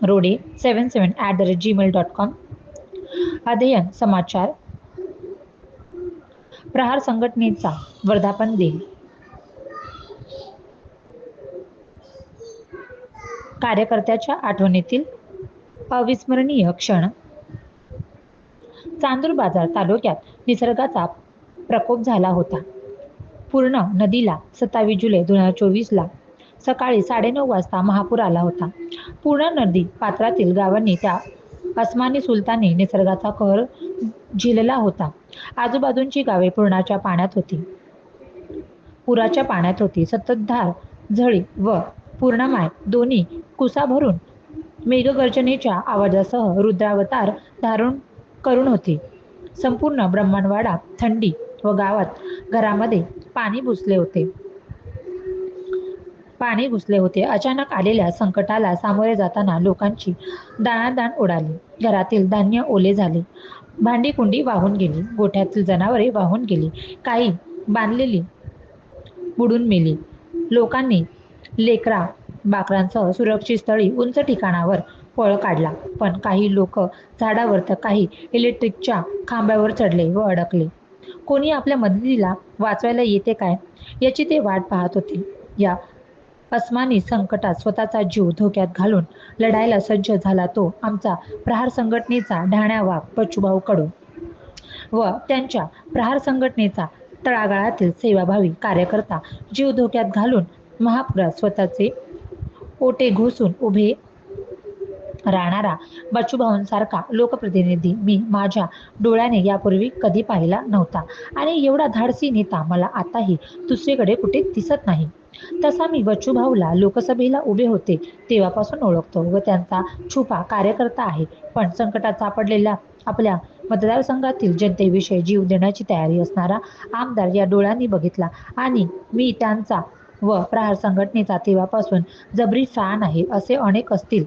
Rode seven seven at the rate Gmail dot com अध्ययन समाचार प्रहार संघटनेचा वर्धापन दिन कार्यकर्त्याच्या आठवणीतील अविस्मरणीय क्षण. चांदूर बाजार तालुक्यात निसर्गाचा प्रकोप झाला होता. पूर्ण नदीला सत्तावीस जुलै दोन हजार चोवीसला सकाळी साडेनऊ वाजता महापूर आला होता. पूर्ण नदी पात्रातील गावांनी त्या अस्मानी सुलतानी निसर्गाचा कहर झिलला होता. आजूबाजूंची गावे पूर्णाच्या पाण्यात होती. पुराच्या पाण्यात होती. सततधार झळी व पूर्णमाय दोन्ही कुसा भरून मेघगर्जनेच्या आवाजासह रुद्रावतार धारण करून होती. संपूर्ण ब्रह्मांडवाडा थंडी व गावात घरामध्ये पाणी भुसले होते. पाणी घुसले होते. अचानक आलेल्या संकटाला सामोरे जाताना लोकांची दाणादाण उडाली. घरातील धान्य ओले झाले. भांडी कुंडी वाहून गेली. गोठ्यातील जनावरे वाहून गेली. काही बांधलेली बुडून मेली. लोकांनी लेकरा बाकरांसह सुरक्षित स्थळी उंच ठिकाणावर पळ काढला. पण काही लोक झाडावर तर काही इलेक्ट्रिकच्या खांब्यावर चढले व अडकले. कोणी आपल्या मदतीला वाचवायला येते काय? याची ते वाट पाहत होते. या अस्मानी संकटात स्वतःचा जीव धोक्यात घालून लढायला सज्ज झाला तो आमचा प्रहार संघटनेचा ढाण्या वाघ कडू व त्यांच्या प्रहार संघटनेचा तळागाळातील सेवाभावी कार्यकर्ता जीव धोक्यात घालून महापुरात स्वतःचे ओटे घोसून उभे राहणारा बच्चूभाऊंसारखा लोकप्रतिनिधी मी माझ्या डोळ्याने यापूर्वी कधी पाहिला नव्हता. आणि एवढा धाडसी नेता मला आताही दुसरीकडे कुठे दिसत नाही. तसा मी बच्चूभाऊला लोकसभेला उभे होते तेव्हापासून ओळखतो व त्यांचा छुपा कार्यकर्ता आहे. पण संकटात सापडलेल्या आपल्या मतदारसंघातील जनतेविषयी जीव देण्याची तयारी असणारा आमदार या डोळ्यांनी बघितला. आणि मी त्यांचा व प्रहार संघटनेचा तेव्हापासून जबरी फॅन आहे असे अनेक असतील.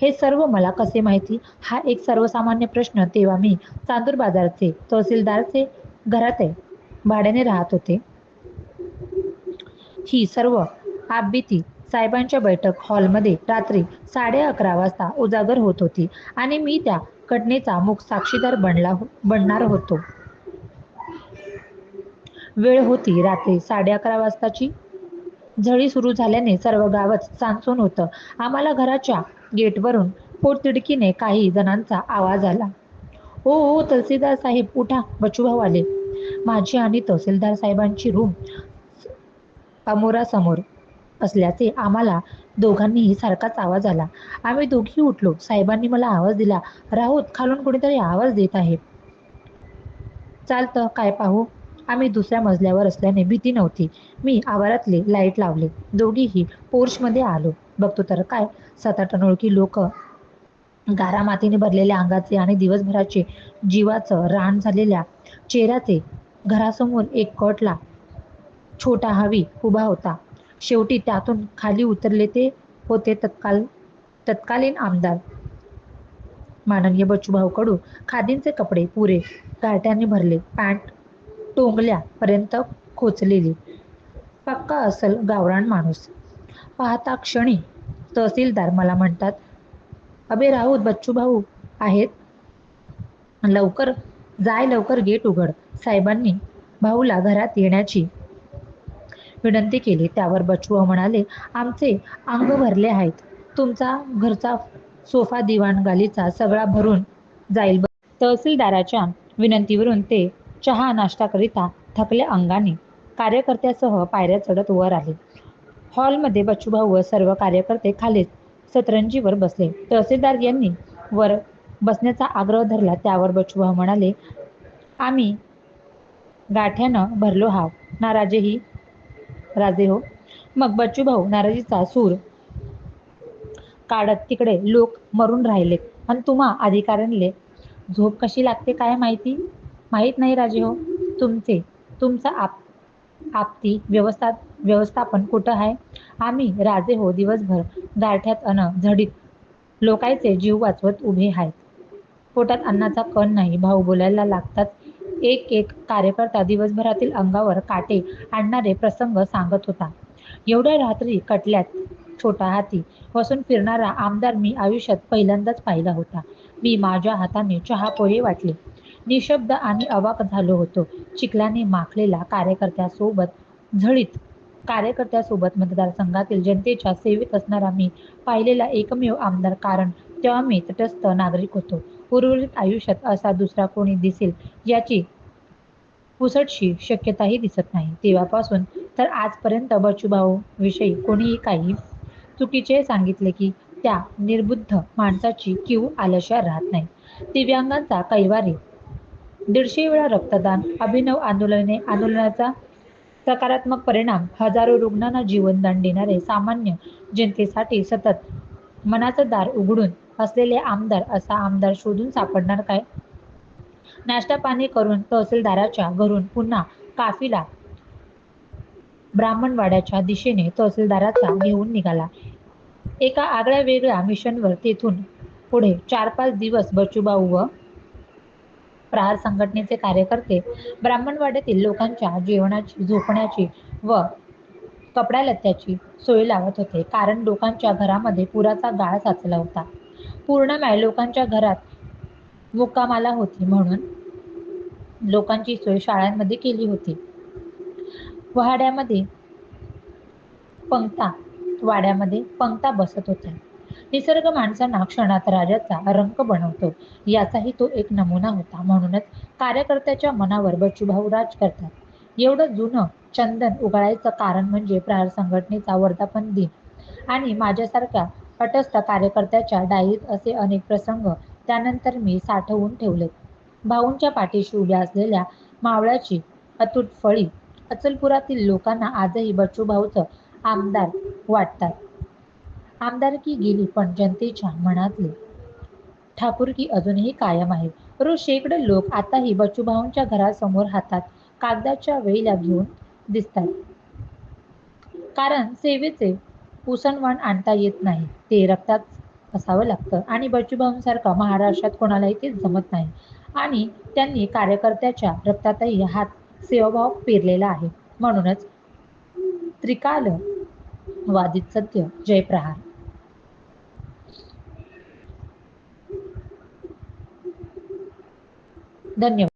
हे सर्व मला कसे माहिती? हा एक सर्वसामान्य प्रश्न तेव्हा मी चांदूर बाजारचे तहसीलदारचे घरात भाड्याने राहत होते. ही सर्व आबिती साहेबांच्या बैठक हॉलमध्ये रात्री साडे अकरा वाजता उजागर होत होती आणि मी त्या घटनेचा मुख साक्षीदार बनला हो- बनणार होतो. वेळ होती रात्री साडे अकरा वाजताची. झळी सुरू झाल्याने सर्व गावच सांसून होतं. आम्हाला घराच्या गेटवरून पोटतिडकीने काही जणांचा आवाज आला. ओ ओ तहसीलदार साहेब उठा बचूभाऊ आले. माझी आणि तहसीलदार साहेबांची रूम अमोरासमोर असल्याचे आम्हाला दोघांनीही सारखाच आवाज आला. आम्ही दोघी उठलो. साहेबांनी मला आवाज दिला राहूत खालून कोणीतरी आवाज देत आहे. चालतं. काय पाहू? आम्ही दुसऱ्या मजल्यावर असल्याने भीती नव्हती. मी आवारातले लाइट लावले. दोघीही पोर्शमध्ये आलो. बघतो तर काय? सात आठ अनोळखी लोक गारा मातीने भरलेल्या अंगाचे आणि दिवसभराचे जीवाचं रान झालेल्या चेहऱ्याचे घरासमोर एक कटला छोटा हवी उभा होता. शेवटी त्यातून खाली उतरले ते होते तत्काल तत्कालीन आमदार. माननीय बच्चूभाऊ कडू खादींचे कपडे पुरे गारट्याने भरले पॅन्ट टोंगल्यापर्यंत खोचलेली. पक्का असल गावरान माणूस. पाहता क्षणी तहसीलदार मला म्हणतात अबे राऊत बच्चूभाऊ आहेत. लवकर जाय लवकर गेट उघड. साहेबांनी भाऊला घरात येण्याची विनंती केली. त्यावर बच्चूभाऊ म्हणाले आमचे अंग भरले आहेत. तुमचा घरचा सोफा दिवाण गालीचा सगळा भरून जाईल तहसीलदाराच्या विनंतीवरून ते चहा नाश्ताकरिता थकल्या अंगाने कार्यकर्त्यासह पायऱ्या चढत वर आले. हॉलमध्ये बच्चूभाऊ व सर्व कार्यकर्ते खालीच सतरंजीवर बसले. तहसीलदार यांनी वर बसण्याचा आग्रह धरला. त्यावर बच्चूभाऊ म्हणाले आम्ही गाठ्यानं भरलो हाव नाराजेही राजे हो. मग बच्चू भाऊ नाराजीचा सूर काढत तिकडे लोक मरून राहिले. आणि तुम्हा अधिकाऱ्यांले झोप कशी लागते काय माहिती? माहीत नाही राजे हो. तुमचे तुमचा आप आपती व्यवस्था व्यवस्थापन कुठं आहे? आम्ही राजे हो दिवसभर गारठ्यात अन झडीत लोकायचे जीव वाचवत उभे आहेत. पोटात अन्नाचा कण नाही. भाऊ बोलायला लागतात एक एक कार्यकर्ता दिवसभरातील अंगावर काटे आणणारे प्रसंग सांगत होता. एवढ्या रात्री कटल्यात छोटा हाती बसून फिरणारा आमदार मी आयुष्यात पहिल्यांदाच पाहिला होता. मी माझ्या हाताने चहा पोहे वाटले. निशब्द आणि अवाक झालो होतो. चिखलाने माखलेला कार्यकर्त्यासोबत झळीत कार्यकर्त्यासोबत मतदारसंघातील जनतेच्या सेवेत असणारा मी पाहिलेला एकमेव आमदार कारण तेव्हा मी तटस्थ नागरिक होतो. उर्वरित आयुष्यात असा दुसरा कोणी दिसेल याची पुसटशी शक्यताही दिसत नाही. तेव्हापासून तर आजपर्यंत बचूभाऊ विषयी कोणीही काही चुकीचे सांगितले की त्या निर्बुद्ध माणसाची किव आलशा राहत नाही. दिव्यांगांचा कैवारी दीडशे वेळा रक्तदान अभिनव आंदोलने आंदोलनाचा सकारात्मक परिणाम हजारो रुग्णांना जीवनदान देणारे सामान्य जनतेसाठी सतत मनाचं दार उघडून असलेले आमदार असा आमदार शोधून सापडणार काय? नाश्ता पाणी करून तहसीलदाराच्या घरून पुन्हा काफिला ब्राह्मणवाड्याच्या दिशेने तहसीलदाराचा घेऊन निघाला. एका आगळ्या वेगळ्या मिशनवर तेथून पुढे चार पाच दिवस बचूबाऊ व प्रहार संघटनेचे कार्यकर्ते ब्राह्मणवाड्यातील लोकांच्या जेवणाची झोपण्याची व कपड्यालत्याची सोय लावत होते. कारण लोकांच्या घरामध्ये पुराचा गाळ साचला होता. पूर्णमाय लोकांच्या घरात मुक्कामाला होती म्हणून लोकांची सोय शाळांमध्ये केली होती. वाड्यामध्ये पंक्ता वाड्यामध्ये पंक्ता बसत होत्या. निसर्ग माणसांना क्षणात राजाचा रंग बनवतो. याचाही तो एक नमुना होता. म्हणूनच कार्यकर्त्याच्या मनावर बच्चूभाऊ राज करतात. एवढं जुनं चंदन उगाळायचं कारण म्हणजे प्रहार संघटनेचा वर्धापन दिन. आणि माझ्यासारख्या तटस्थ कार्यकर्त्याच्या डायरीत असे अनेक प्रसंग त्यानंतर मी साठवून ठेवले. भाऊंच्या पाठीशी उभ्या असलेल्या मावळ्याची अतूट फळी अचलपुरातील लोकांना आजही बच्चूभाऊचं आमदार वाटतात. आमदारकी गेली पण जनतेच्या मनातली. ठाकूरकी अजूनही कायम आहे. रोज शेकडो लोक आताही बच्चूभाऊंच्या घरासमोर हातात कागदाच्या वेळीला घेऊन दिसतात. कारण सेवेचे उसणवण आणता येत नाही. ते रक्तात असावं लागतं. आणि बच्चूभाऊंसारखा महाराष्ट्रात कोणालाही ते जमत नाही. आणि त्यांनी कार्यकर्त्याच्या रक्तातही हात सेवाभाव पेरलेला आहे. म्हणूनच त्रिकाल वादित सत्य जयप्रहार. धन्यवाद.